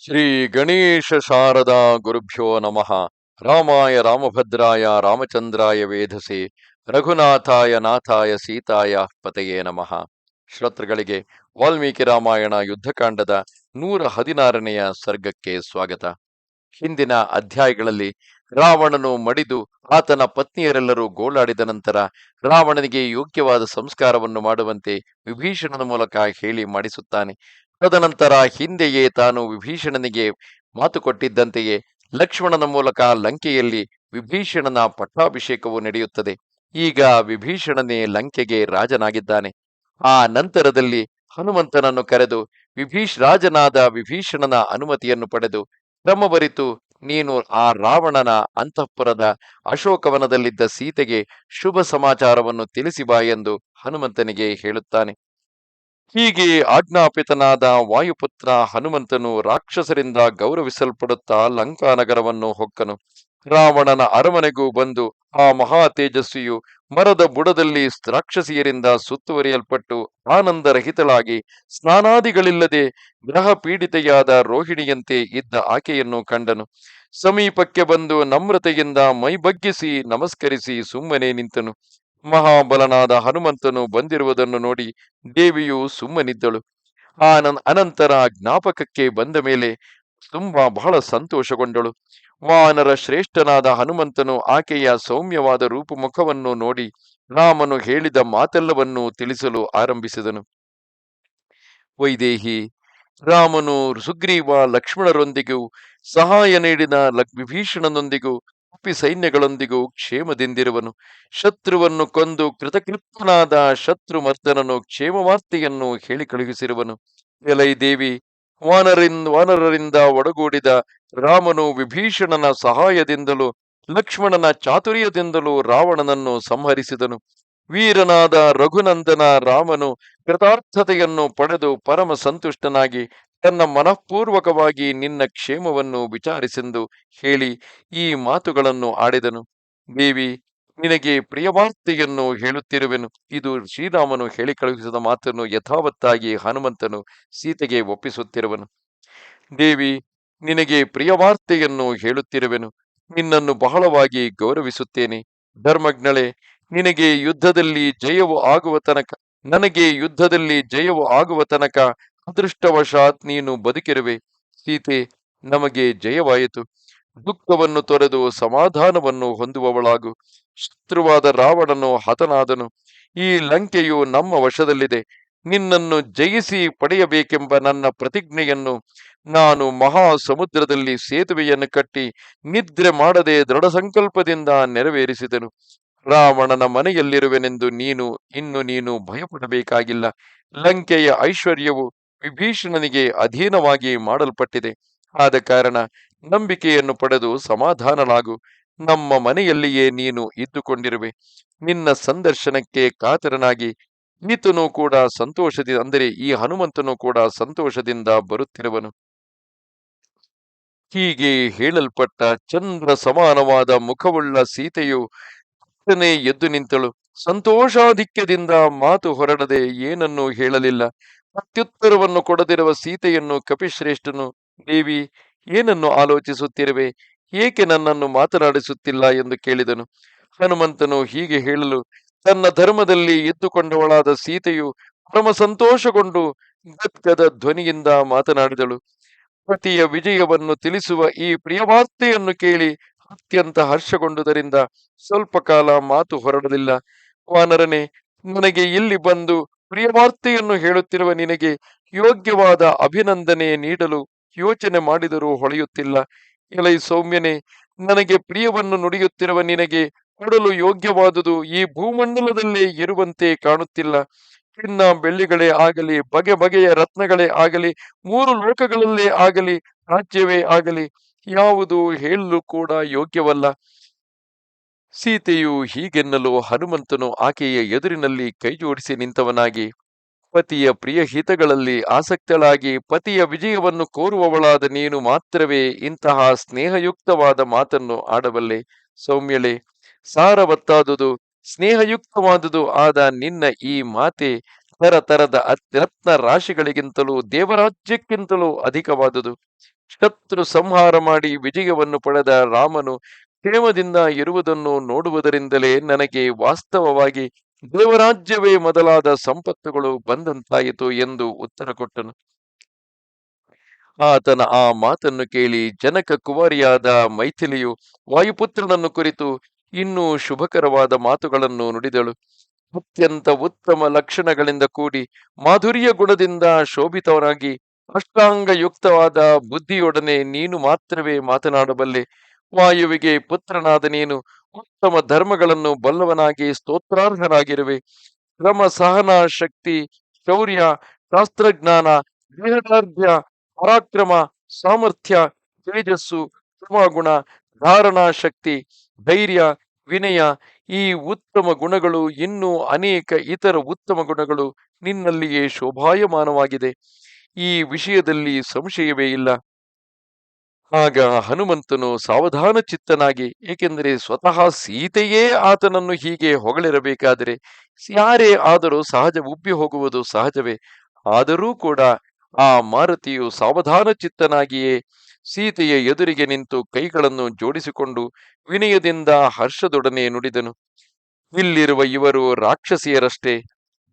ಶ್ರೀ ಗಣೇಶ ಶಾರದಾ ಗುರುಭ್ಯೋ ನಮಃ. ರಾಮಾಯ ರಾಮಭದ್ರಾಯ ರಾಮಚಂದ್ರಾಯ ವೇಧಸೆ ರಘುನಾಥಾಯ ನಾಥಾಯ ಸೀತಾಯ ಪತೆಯೇ ನಮಃ. ಶ್ರೋತೃಗಳಿಗೆ ವಾಲ್ಮೀಕಿ ರಾಮಾಯಣ ಯುದ್ಧಕಾಂಡದ ನೂರ ಹದಿನಾರನೆಯ ಸರ್ಗಕ್ಕೆ ಸ್ವಾಗತ. ಹಿಂದಿನ ಅಧ್ಯಾಯಗಳಲ್ಲಿ ರಾವಣನು ಮಡಿದು ಆತನ ಪತ್ನಿಯರೆಲ್ಲರೂ ಗೋಳಾಡಿದ ನಂತರ ರಾವಣನಿಗೆ ಯೋಗ್ಯವಾದ ಸಂಸ್ಕಾರವನ್ನು ಮಾಡುವಂತೆ ವಿಭೀಷಣನ ಮೂಲಕ ಹೇಳಿ ಮಾಡಿಸುತ್ತಾನೆ. ತದನಂತರ ಹಿಂದೆಯೇ ತಾನು ವಿಭೀಷಣನಿಗೆ ಮಾತು ಕೊಟ್ಟಿದ್ದಂತೆಯೇ ಲಕ್ಷ್ಮಣನ ಮೂಲಕ ಲಂಕೆಯಲ್ಲಿ ವಿಭೀಷಣನ ಪಟ್ಟಾಭಿಷೇಕವು ನಡೆಯುತ್ತದೆ. ಈಗ ವಿಭೀಷಣನೇ ಲಂಕೆಗೆ ರಾಜನಾಗಿದ್ದಾನೆ. ಆ ನಂತರದಲ್ಲಿ ಹನುಮಂತನನ್ನು ಕರೆದು ವಿಭೀಷ್ ರಾಜನಾದ ವಿಭೀಷಣನ ಅನುಮತಿಯನ್ನು ಪಡೆದು ಕ್ರಮಬರಿತು ನೀನು ಆ ರಾವಣನ ಅಂತಃಪುರದ ಅಶೋಕವನದಲ್ಲಿದ್ದ ಸೀತೆಗೆ ಶುಭ ಸಮಾಚಾರವನ್ನು ತಿಳಿಸಿ ಬಾ ಎಂದು ಹನುಮಂತನಿಗೆ ಹೇಳುತ್ತಾನೆ. ಹೀಗೆ ಆಜ್ಞಾಪಿತನಾದ ವಾಯುಪುತ್ರ ಹನುಮಂತನು ರಾಕ್ಷಸರಿಂದ ಗೌರವಿಸಲ್ಪಡುತ್ತಾ ಲಂಕಾನಗರವನ್ನು ಹೊಕ್ಕನು. ರಾವಣನ ಅರಮನೆಗೂ ಬಂದು ಆ ಮಹಾ ತೇಜಸ್ವಿಯು ಮರದ ಬುಡದಲ್ಲಿ ರಾಕ್ಷಸಿಯರಿಂದ ಸುತ್ತುವರಿಯಲ್ಪಟ್ಟು ಆನಂದರಹಿತಳಾಗಿ ಸ್ನಾನಾದಿಗಳಿಲ್ಲದೆ ಗ್ರಹ ಪೀಡಿತೆಯಾದ ರೋಹಿಣಿಯಂತೆ ಇದ್ದ ಆಕೆಯನ್ನು ಕಂಡನು. ಸಮೀಪಕ್ಕೆ ಬಂದು ನಮ್ರತೆಯಿಂದ ಮೈಬಗ್ಗಿಸಿ ನಮಸ್ಕರಿಸಿ ಸುಮ್ಮನೆ ನಿಂತನು. ಮಹಾಬಲನಾದ ಹನುಮಂತನು ಬಂದಿರುವುದನ್ನು ನೋಡಿ ದೇವಿಯು ಸುಮ್ಮನಿದ್ದಳು. ಆ ಅನಂತರ ಜ್ಞಾಪಕಕ್ಕೆ ಬಂದ ಮೇಲೆ ತುಂಬಾ ಬಹಳ ಸಂತೋಷಗೊಂಡಳು. ವಾನರ ಶ್ರೇಷ್ಠನಾದ ಹನುಮಂತನು ಆಕೆಯ ಸೌಮ್ಯವಾದ ರೂಪುಮುಖವನ್ನು ನೋಡಿ ರಾಮನು ಹೇಳಿದ ಮಾತೆಲ್ಲವನ್ನೂ ತಿಳಿಸಲು ಆರಂಭಿಸಿದನು. ವೈದೇಹಿ, ರಾಮನು ಸುಗ್ರೀವ ಲಕ್ಷ್ಮಣರೊಂದಿಗೂ ಸಹಾಯ ನೀಡಿದ ಲಕ್ ವಿಭೀಷಣನೊಂದಿಗೂ ಉಪ್ಪಿ ಸೈನ್ಯಗಳೊಂದಿಗೂ ಕ್ಷೇಮದಿಂದಿರುವನು. ಶತ್ರುವನ್ನು ಕೊಂದು ಕೃತಕೃತ್ಯನಾದ ಶತ್ರು ಮರ್ದನನು ಕ್ಷೇಮವಾರ್ತೆಯನ್ನು ಹೇಳಿ ಕಳುಹಿಸಿರುವನು. ಎಲೈ ದೇವಿ ವಾನರಿಂದ ವಾನರರಿಂದ ಒಡಗೂಡಿದ ರಾಮನು ವಿಭೀಷಣನ ಸಹಾಯದಿಂದಲೂ ಲಕ್ಷ್ಮಣನ ಚಾತುರ್ಯದಿಂದಲೂ ರಾವಣನನ್ನು ಸಂಹರಿಸಿದನು. ವೀರನಾದ ರಘುನಂದನ ರಾಮನು ಕೃತಾರ್ಥತೆಯನ್ನು ಪಡೆದು ಪರಮ ಸಂತುಷ್ಟನಾಗಿ ತನ್ನ ಮನಃಪೂರ್ವಕವಾಗಿ ನಿನ್ನ ಕ್ಷೇಮವನ್ನು ವಿಚಾರಿಸೆಂದು ಹೇಳಿ ಈ ಮಾತುಗಳನ್ನು ಆಡಿದನು. ದೇವಿ, ನಿನಗೆ ಪ್ರಿಯವಾರ್ತೆಯನ್ನು ಹೇಳುತ್ತಿರುವೆನು. ಇದು ಶ್ರೀರಾಮನು ಹೇಳಿ ಕಳುಹಿಸಿದ ಮಾತನ್ನು ಯಥಾವತ್ತಾಗಿ ಹನುಮಂತನು ಸೀತೆಗೆ ಒಪ್ಪಿಸುತ್ತಿರುವನು. ದೇವಿ, ನಿನಗೆ ಪ್ರಿಯವಾರ್ತೆಯನ್ನು ಹೇಳುತ್ತಿರುವೆನು. ನಿನ್ನನ್ನು ಬಹಳವಾಗಿ ಗೌರವಿಸುತ್ತೇನೆ. ಧರ್ಮಜ್ಞಳೆ, ನಿನಗೆ ಯುದ್ಧದಲ್ಲಿ ಜಯವು ಆಗುವ ತನಕ, ನನಗೆ ಯುದ್ಧದಲ್ಲಿ ಜಯವು ಆಗುವ ತನಕ ಅದೃಷ್ಟವಶಾತ್ ನೀನು ಬದುಕಿರುವೆ. ಸೀತೆ, ನಮಗೆ ಜಯವಾಯಿತು. ದುಃಖವನ್ನು ತೊರೆದು ಸಮಾಧಾನವನ್ನು ಹೊಂದುವವಳಾಗು. ಶತ್ರುವಾದ ರಾವಣನು ಹತನಾದನು. ಈ ಲಂಕೆಯು ನಮ್ಮ ವಶದಲ್ಲಿದೆ. ನಿನ್ನನ್ನು ಜಯಿಸಿ ಪಡೆಯಬೇಕೆಂಬ ನನ್ನ ಪ್ರತಿಜ್ಞೆಯನ್ನು ನಾನು ಮಹಾ ಸಮುದ್ರದಲ್ಲಿ ಸೇತುವೆಯನ್ನು ಕಟ್ಟಿ ನಿದ್ರೆ ಮಾಡದೆ ದೃಢ ಸಂಕಲ್ಪದಿಂದ ನೆರವೇರಿಸಿದನು. ರಾವಣನ ಮನೆಯಲ್ಲಿರುವೆನೆಂದು ನೀನು, ಇನ್ನು ನೀನು ಭಯಪಡಬೇಕಾಗಿಲ್ಲ. ಲಂಕೆಯ ಐಶ್ವರ್ಯವು ವಿಭೀಷಣನಿಗೆ ಅಧೀನವಾಗಿ ಮಾಡಲ್ಪಟ್ಟಿದೆ. ಆದ ಕಾರಣ ನಂಬಿಕೆಯನ್ನು ಪಡೆದು ಸಮಾಧಾನನಾಗು ನಮ್ಮ ಮನೆಯಲ್ಲಿಯೇ ನೀನು ಇದ್ದುಕೊಂಡಿರುವೆ. ನಿನ್ನ ಸಂದರ್ಶನಕ್ಕೆ ಕಾತರನಾಗಿ ಈತನು ಕೂಡ ಸಂತೋಷದಿಂದ ಅಂದರೆ ಈ ಹನುಮಂತನು ಕೂಡ ಸಂತೋಷದಿಂದ ಬರುತ್ತಿರುವನು. ಹೀಗೆ ಹೇಳಲ್ಪಟ್ಟ ಚಂದ್ರ ಸಮಾನವಾದ ಮುಖವುಳ್ಳ ಸೀತೆಯು ಎದ್ದು ನಿಂತಳು. ಸಂತೋಷಾಧಿಕ್ಯದಿಂದ ಮಾತು ಹೊರಡದೆ ಏನನ್ನೂ ಹೇಳಲಿಲ್ಲ. ಪ್ರತ್ಯುತ್ತರವನ್ನು ಕೊಡದಿರುವ ಸೀತೆಯನ್ನು ಕಪಿಶ್ರೇಷ್ಠನು, ದೇವಿ, ಏನನ್ನು ಆಲೋಚಿಸುತ್ತಿರುವೆ? ಏಕೆ ನನ್ನನ್ನು ಮಾತನಾಡಿಸುತ್ತಿಲ್ಲ? ಎಂದು ಕೇಳಿದನು. ಹನುಮಂತನು ಹೀಗೆ ಹೇಳಲು, ತನ್ನ ಧರ್ಮದಲ್ಲಿ ಎದ್ದುಕೊಂಡವಳಾದ ಸೀತೆಯು ಪರಮ ಸಂತೋಷಗೊಂಡು ಗದ್ಗದ ಧ್ವನಿಯಿಂದ ಮಾತನಾಡಿದಳು. ಪತಿಯ ವಿಜಯವನ್ನು ತಿಳಿಸುವ ಈ ಪ್ರಿಯವಾರ್ತೆಯನ್ನು ಕೇಳಿ ಅತ್ಯಂತ ಹರ್ಷಗೊಂಡುದರಿಂದ ಸ್ವಲ್ಪ ಕಾಲ ಮಾತು ಹೊರಡಲಿಲ್ಲ. ವಾನರನೆ, ನನಗೆ ಇಲ್ಲಿ ಬಂದು ಪ್ರಿಯವಾರ್ತೆಯನ್ನು ಹೇಳುತ್ತಿರುವ ನಿನಗೆ ಯೋಗ್ಯವಾದ ಅಭಿನಂದನೆ ನೀಡಲು ಯೋಚನೆ ಮಾಡಿದರೂ ಹೊಳೆಯುತ್ತಿಲ್ಲ. ಎಲೈ ಸೌಮ್ಯನೆ, ನನಗೆ ಪ್ರಿಯವನ್ನು ನುಡಿಯುತ್ತಿರುವ ನಿನಗೆ ಕೊಡಲು ಯೋಗ್ಯವಾದುದು ಈ ಭೂಮಂಡಲದಲ್ಲೇ ಇರುವಂತೆ ಕಾಣುತ್ತಿಲ್ಲ. ಚಿನ್ನ ಬೆಳ್ಳಿಗಳೇ ಆಗಲಿ, ಬಗೆ ಬಗೆಯ ರತ್ನಗಳೇ ಆಗಲಿ, ಮೂರು ಲೋಕಗಳಲ್ಲೇ ಆಗಲಿ, ರಾಜ್ಯವೇ ಆಗಲಿ, ಯಾವುದು ಹೇಳಲು ಕೂಡ ಯೋಗ್ಯವಲ್ಲ. ಸೀತೆಯು ಹೀಗೆನ್ನಲು ಹನುಮಂತನು ಆಕೆಯ ಎದುರಿನಲ್ಲಿ ಕೈಜೋಡಿಸಿ ನಿಂತವನಾಗಿ, ಪತಿಯ ಪ್ರಿಯ ಹಿತಗಳಲ್ಲಿ ಆಸಕ್ತಳಾಗಿ, ಪತಿಯ ವಿಜಯವನ್ನು ಕೋರುವವಳಾದ ನೀನು ಮಾತ್ರವೇ ಇಂತಹ ಸ್ನೇಹಯುಕ್ತವಾದ ಮಾತನ್ನು ಆಡಬಲ್ಲೆ. ಸೌಮ್ಯಳೆ ಸಾರವತ್ತಾದುದು ಸ್ನೇಹಯುಕ್ತವಾದುದು ಆದ ನಿನ್ನ ಈ ಮಾತೆ ತರತರದ ಅತ್ಯರತ್ನ ರಾಶಿಗಳಿಗಿಂತಲೂ ದೇವರಾಜ್ಯಕ್ಕಿಂತಲೂ ಅಧಿಕವಾದುದು. ಶತ್ರು ಸಂಹಾರ ಮಾಡಿ ವಿಜಯವನ್ನು ಪಡೆದ ರಾಮನು ಕ್ಷೇಮದಿಂದ ಇರುವುದನ್ನು ನೋಡುವುದರಿಂದಲೇ ನನಗೆ ವಾಸ್ತವವಾಗಿ ದೇವರಾಜ್ಯವೇ ಮೊದಲಾದ ಸಂಪತ್ತುಗಳು ಬಂದಂತಾಯಿತು ಎಂದು ಉತ್ತರ ಕೊಟ್ಟನು. ಆತನ ಆ ಮಾತನ್ನು ಕೇಳಿ ಜನಕ ಕುವಾರಿಯಾದ ಮೈಥಿಲಿಯು ವಾಯುಪುತ್ರನನ್ನು ಕುರಿತು ಇನ್ನೂ ಶುಭಕರವಾದ ಮಾತುಗಳನ್ನು ನುಡಿದಳು. ಅತ್ಯಂತ ಉತ್ತಮ ಲಕ್ಷಣಗಳಿಂದ ಕೂಡಿ ಮಾಧುರ್ಯ ಗುಣದಿಂದ ಶೋಭಿತವನಾಗಿ ಅಷ್ಟಾಂಗಯುಕ್ತವಾದ ಬುದ್ಧಿಯೊಡನೆ ನೀನು ಮಾತ್ರವೇ ಮಾತನಾಡಬಲ್ಲೆ. ವಾಯುವಿಗೆ ಪುತ್ರನಾದ ನೀನು ಉತ್ತಮ ಧರ್ಮಗಳನ್ನು ಬಲ್ಲವನಾಗಿ ಸ್ತೋತ್ರಾರ್ಹನಾಗಿರುವೆ. ಕ್ರಮ ಸಹನ, ಶಕ್ತಿ, ಶೌರ್ಯ, ಶಾಸ್ತ್ರಜ್ಞಾನ ದೇಹದಾರ್ಢ್ಯ ಪರಾಕ್ರಮ, ಸಾಮರ್ಥ್ಯ, ತೇಜಸ್ಸು ಗುಣ ಧಾರಣಾ, ಶಕ್ತಿ, ಧೈರ್ಯ, ವಿನಯ ಈ ಉತ್ತಮ ಗುಣಗಳು ಇನ್ನೂ ಅನೇಕ ಇತರ ಉತ್ತಮ ಗುಣಗಳು ನಿನ್ನಲ್ಲಿಯೇ ಶೋಭಾಯಮಾನವಾಗಿದೆ. ಈ ವಿಷಯದಲ್ಲಿ ಸಂಶಯವೇ ಇಲ್ಲ. ಆಗ ಹನುಮಂತನು ಸಾವಧಾನ ಚಿತ್ತನಾಗಿ, ಏಕೆಂದರೆ ಸ್ವತಃ ಸೀತೆಯೇ ಆತನನ್ನು ಹೀಗೆ ಹೊಗಳಿರಬೇಕಾದರೆ ಯಾರೇ ಆದರೂ ಸಹಜ ಉಬ್ಬಿ ಹೋಗುವುದು ಸಹಜವೇ. ಆದರೂ ಕೂಡ ಆ ಮಾರುತಿಯು ಸಾವಧಾನ ಚಿತ್ತನಾಗಿಯೇ ಸೀತೆಯ ಎದುರಿಗೆ ನಿಂತು ಕೈಗಳನ್ನು ಜೋಡಿಸಿಕೊಂಡು ವಿನಯದಿಂದ ಹರ್ಷದೊಡನೆ ನುಡಿದನು. ಇಲ್ಲಿರುವ ಇವರು ರಾಕ್ಷಸಿಯರಷ್ಟೇ.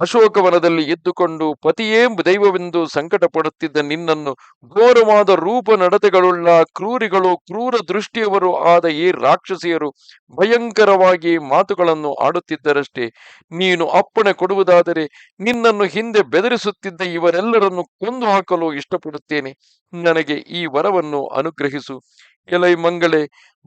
ಅಶೋಕವನದಲ್ಲಿ ಎದ್ದುಕೊಂಡು ಪತಿಯೇ ದೈವವೆಂದು ಸಂಕಟ ಪಡುತ್ತಿದ್ದ ನಿನ್ನನ್ನು ಘೋರವಾದ ರೂಪ ನಡತೆಗಳುಳ್ಳ ಕ್ರೂರಿಗಳು ಕ್ರೂರ ದೃಷ್ಟಿಯವರು ಆದ ಈ ರಾಕ್ಷಸಿಯರು ಭಯಂಕರವಾಗಿ ಮಾತುಗಳನ್ನು ಆಡುತ್ತಿದ್ದರಷ್ಟೇ. ನೀನು ಅಪ್ಪಣೆ ಕೊಡುವುದಾದರೆ ನಿನ್ನನ್ನು ಹಿಂದೆ ಬೆದರಿಸುತ್ತಿದ್ದ ಇವರೆಲ್ಲರನ್ನು ಕೊಂದು ಹಾಕಲು ಇಷ್ಟಪಡುತ್ತೇನೆ. ನನಗೆ ಈ ವರವನ್ನು ಅನುಗ್ರಹಿಸು. ಎಲೈ ಮಂಗಳೆ,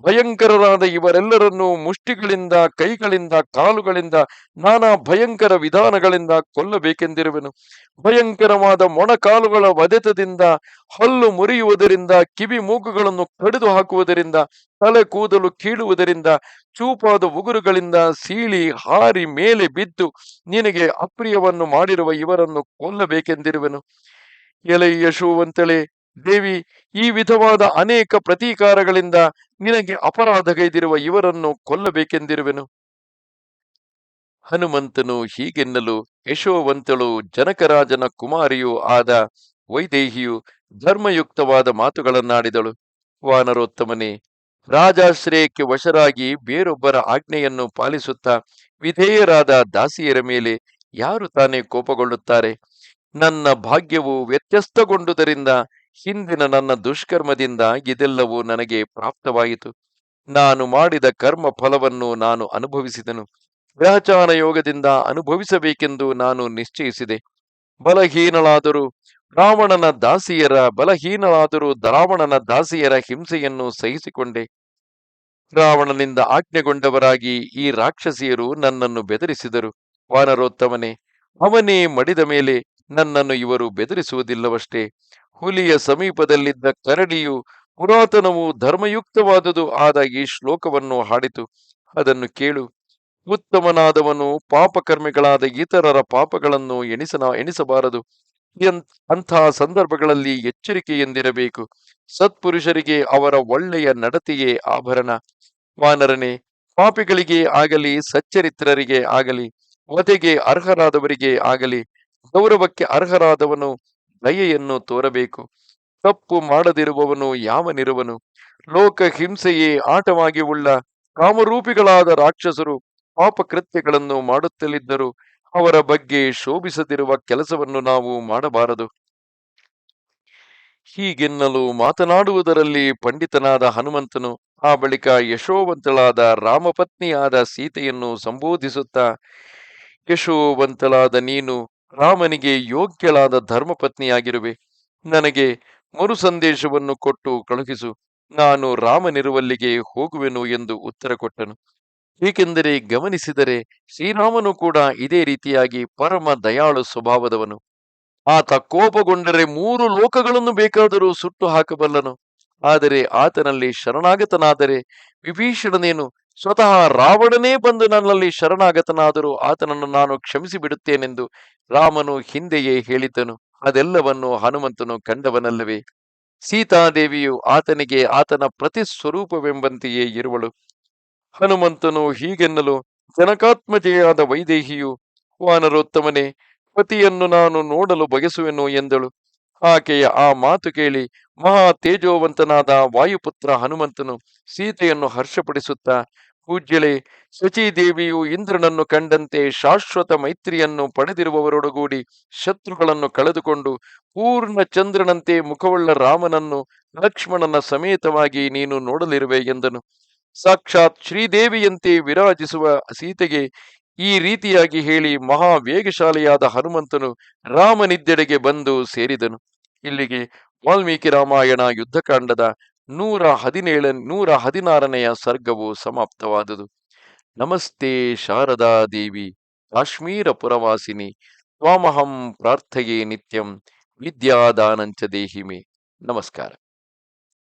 ಭಯಂಕರರಾದ ಇವರೆಲ್ಲರನ್ನು ಮುಷ್ಟಿಗಳಿಂದ, ಕೈಗಳಿಂದ, ಕಾಲುಗಳಿಂದ, ನಾನಾ ಭಯಂಕರ ವಿಧಾನಗಳಿಂದ ಕೊಲ್ಲಬೇಕೆಂದಿರುವೆನು. ಭಯಂಕರವಾದ ಮೊಣಕಾಲುಗಳ ವದೆತದಿಂದ ಹಲ್ಲು ಮುರಿಯುವುದರಿಂದ ಕಿವಿ ಮೂಗುಗಳನ್ನು ಕಡಿದು ಹಾಕುವುದರಿಂದ ತಲೆ ಕೂದಲು ಕೀಳುವುದರಿಂದ, ಚೂಪಾದ ಉಗುರುಗಳಿಂದ ಸೀಳಿ ಹಾರಿ ಮೇಲೆ ಬಿದ್ದು ನಿನಗೆ ಅಪ್ರಿಯವನ್ನು ಮಾಡಿರುವ ಇವರನ್ನು ಕೊಲ್ಲಬೇಕೆಂದಿರುವೆನು. ಎಲೈ ಯಶೋವಂತಳೆ ದೇವಿ, ಈ ವಿಧವಾದ ಅನೇಕ ಪ್ರತೀಕಾರಗಳಿಂದ ನಿನಗೆ ಅಪರಾಧಗೈದಿರುವ ಇವರನ್ನು ಕೊಲ್ಲಬೇಕೆಂದಿರುವೆನು? ಹನುಮಂತನು ಹೀಗೆನ್ನಲು ಯಶೋವಂತಳು ಜನಕರಾಜನ ಕುಮಾರಿಯೂ ಆದ ವೈದೇಹಿಯು ಧರ್ಮಯುಕ್ತವಾದ ಮಾತುಗಳನ್ನಾಡಿದಳು. ವಾನರೋತ್ತಮನೇ, ರಾಜಾಶ್ರಯಕ್ಕೆ ವಶರಾಗಿ ಬೇರೊಬ್ಬರ ಆಜ್ಞೆಯನ್ನು ಪಾಲಿಸುತ್ತಾ ವಿಧೇಯರಾದ ದಾಸಿಯರ ಮೇಲೆ ಯಾರು ತಾನೇ ಕೋಪಗೊಳ್ಳುತ್ತಾರೆ? ನನ್ನ ಭಾಗ್ಯವು ವ್ಯತ್ಯಸ್ತಗೊಂಡುದರಿಂದ ಹಿಂದಿನ ನನ್ನ ದುಷ್ಕರ್ಮದಿಂದ ಇದೆಲ್ಲವೂ ನನಗೆ ಪ್ರಾಪ್ತವಾಯಿತು. ನಾನು ಮಾಡಿದ ಕರ್ಮ ಫಲವನ್ನು ನಾನು ಅನುಭವಿಸಿದನು. ಗ್ರಹಚಾರ ಯೋಗದಿಂದ ಅನುಭವಿಸಬೇಕೆಂದು ನಾನು ನಿಶ್ಚಯಿಸಿದೆ. ಬಲಹೀನಳಾದರೂ ರಾವಣನ ದಾಸಿಯರ, ಬಲಹೀನಳಾದರೂ ರಾವಣನ ದಾಸಿಯರ ಹಿಂಸೆಯನ್ನು ಸಹಿಸಿಕೊಂಡೆ. ರಾವಣನಿಂದ ಆಜ್ಞೆಗೊಂಡವರಾಗಿ ಈ ರಾಕ್ಷಸಿಯರು ನನ್ನನ್ನು ಬೆದರಿಸಿದರು. ವಾನರೋತ್ತಮನೇ, ಅವನೇ ಮಡಿದ ಮೇಲೆ ನನ್ನನ್ನು ಇವರು ಬೆದರಿಸುವುದಿಲ್ಲವಷ್ಟೇ. ಹುಲಿಯ ಸಮೀಪದಲ್ಲಿದ್ದ ಕರಡಿಯು ಪುರಾತನವು ಧರ್ಮಯುಕ್ತವಾದುದು ಆದ ಈ ಶ್ಲೋಕವನ್ನು ಹಾಡಿತು. ಅದನ್ನು ಕೇಳು. ಉತ್ತಮನಾದವನು ಪಾಪಕರ್ಮಿಗಳಾದ ಇತರರ ಪಾಪಗಳನ್ನು ಎಣಿಸನ, ಎಣಿಸಬಾರದು. ಅಂತಹ ಸಂದರ್ಭಗಳಲ್ಲಿ ಎಚ್ಚರಿಕೆಯಿಂದಿರಬೇಕು. ಸತ್ಪುರುಷರಿಗೆ ಅವರ ಒಳ್ಳೆಯ ನಡತೆಯೇ ಆಭರಣ. ವಾನರನೇ, ಪಾಪಿಗಳಿಗೆ ಆಗಲಿ, ಸಚ್ಚರಿತ್ರರಿಗೆ ಆಗಲಿ, ವಧೆಗೆ ಅರ್ಹರಾದವರಿಗೆ ಆಗಲಿ, ಗೌರವಕ್ಕೆ ಅರ್ಹರಾದವನು ದಯೆಯನ್ನು ತೋರಬೇಕು. ತಪ್ಪು ಮಾಡದಿರುವವನು ಯಾವನಿರುವನು ಲೋಕ ಹಿಂಸೆಯೇ ಆಟವಾಗಿ ಉಳ್ಳ ಕಾಮರೂಪಿಗಳಾದ ರಾಕ್ಷಸರು ಪಾಪಕೃತ್ಯಗಳನ್ನು ಮಾಡುತ್ತಲಿದ್ದರು. ಅವರ ಬಗ್ಗೆ ಶೋಭಿಸದಿರುವ ಕೆಲಸವನ್ನು ನಾವು ಮಾಡಬಾರದು. ಹೀಗೆನ್ನಲು ಮಾತನಾಡುವುದರಲ್ಲಿ ಪಂಡಿತನಾದ ಹನುಮಂತನು ಆ ಬಳಿಕ ಯಶೋವಂತಳಾದ ರಾಮಪತ್ನಿಯಾದ ಸೀತೆಯನ್ನು ಸಂಬೋಧಿಸುತ್ತಾ, ಯಶೋವಂತಳಾದ ನೀನು ರಾಮನಿಗೆ ಯೋಗ್ಯಳಾದ ಧರ್ಮಪತ್ನಿಯಾಗಿರುವೆ. ನನಗೆ ಮರು ಸಂದೇಶವನ್ನು ಕೊಟ್ಟು ಕಳುಹಿಸು. ನಾನು ರಾಮನಿರುವಲ್ಲಿಗೆ ಹೋಗುವೆನು ಎಂದು ಉತ್ತರ ಕೊಟ್ಟನು. ಏಕೆಂದರೆ ಗಮನಿಸಿದರೆ ಶ್ರೀರಾಮನು ಕೂಡ ಇದೇ ರೀತಿಯಾಗಿ ಪರಮ ದಯಾಳು ಸ್ವಭಾವದವನು. ಆತ ಕೋಪಗೊಂಡರೆ ಮೂರು ಲೋಕಗಳನ್ನು ಬೇಕಾದರೂ ಸುಟ್ಟು ಹಾಕಬಲ್ಲನು. ಆದರೆ ಆತನಲ್ಲಿ ಶರಣಾಗತನಾದರೆ ವಿಭೀಷಣನೇನು ಸ್ವತಃ ರಾವಣನೇ ಬಂದು ನನ್ನಲ್ಲಿ ಶರಣಾಗತನಾದರೂ ಆತನನ್ನು ನಾನು ಕ್ಷಮಿಸಿ ಬಿಡುತ್ತೇನೆಂದು ರಾಮನು ಹಿಂದೆಯೇ ಹೇಳಿದ್ದನು. ಅದೆಲ್ಲವನ್ನು ಹನುಮಂತನು ಕಂಡವನಲ್ಲವೇ. ಸೀತಾದೇವಿಯು ಆತನಿಗೆ ಆತನ ಪ್ರತಿ ಸ್ವರೂಪವೆಂಬಂತೆಯೇ ಇರುವಳು. ಹನುಮಂತನು ಹೀಗೆನ್ನಲು, ಜನಕಾತ್ಮಜೆಯಾದ ವೈದೇಹಿಯು ವಾನರೋತ್ತಮನೇ, ಪತಿಯನ್ನು ನಾನು ನೋಡಲು ಬಯಸುವೆನು ಎಂದಳು. ಆಕೆಯ ಆ ಮಾತು ಕೇಳಿ ಮಹಾ ತೇಜೋವಂತನಾದ ವಾಯುಪುತ್ರ ಹನುಮಂತನು ಸೀತೆಯನ್ನು ಹರ್ಷಪಡಿಸುತ್ತಾ ಪೂಜ್ಯಳೆ, ಶಚೀದೇವಿಯು ಇಂದ್ರನನ್ನು ಕಂಡಂತೆ ಶಾಶ್ವತ ಮೈತ್ರಿಯನ್ನು ಪಡೆದಿರುವವರೊಡಗೂಡಿ ಶತ್ರುಗಳನ್ನು ಕಳೆದುಕೊಂಡು ಪೂರ್ಣ ಚಂದ್ರನಂತೆ ಮುಖವುಳ್ಳ ರಾಮನನ್ನು ಲಕ್ಷ್ಮಣನ ಸಮೇತವಾಗಿ ನೀನು ನೋಡಲಿರುವೆ ಎಂದನು. ಸಾಕ್ಷಾತ್ ಶ್ರೀದೇವಿಯಂತೆ ವಿರಾಜಿಸುವ ಸೀತೆಗೆ ಈ ರೀತಿಯಾಗಿ ಹೇಳಿ ಮಹಾ ವೇಗಶಾಲಿಯಾದ ಹನುಮಂತನು ರಾಮನಿದ್ದೆಡೆಗೆ ಬಂದು ಸೇರಿದನು. ಇಲ್ಲಿಗೆ ವಾಲ್ಮೀಕಿ ರಾಮಾಯಣ ಯುದ್ಧಕಾಂಡದ ನೂರ ಹದಿನೇಳ, ನೂರ ಹದಿನಾರನೆಯ ಸರ್ಗವು ಸಮಾಪ್ತವಾದುದು. ನಮಸ್ತೆ ಶಾರದಾ ದೇವಿ, ಕಾಶ್ಮೀರ ಪುರವಾಸಿನಿ, ತ್ವಾಮಹಂ ಪ್ರಾರ್ಥೆಯೇ ನಿತ್ಯಂ, ವಿದ್ಯಾದಾನಂಚ ದೇಹಿಮೆ. ನಮಸ್ಕಾರ.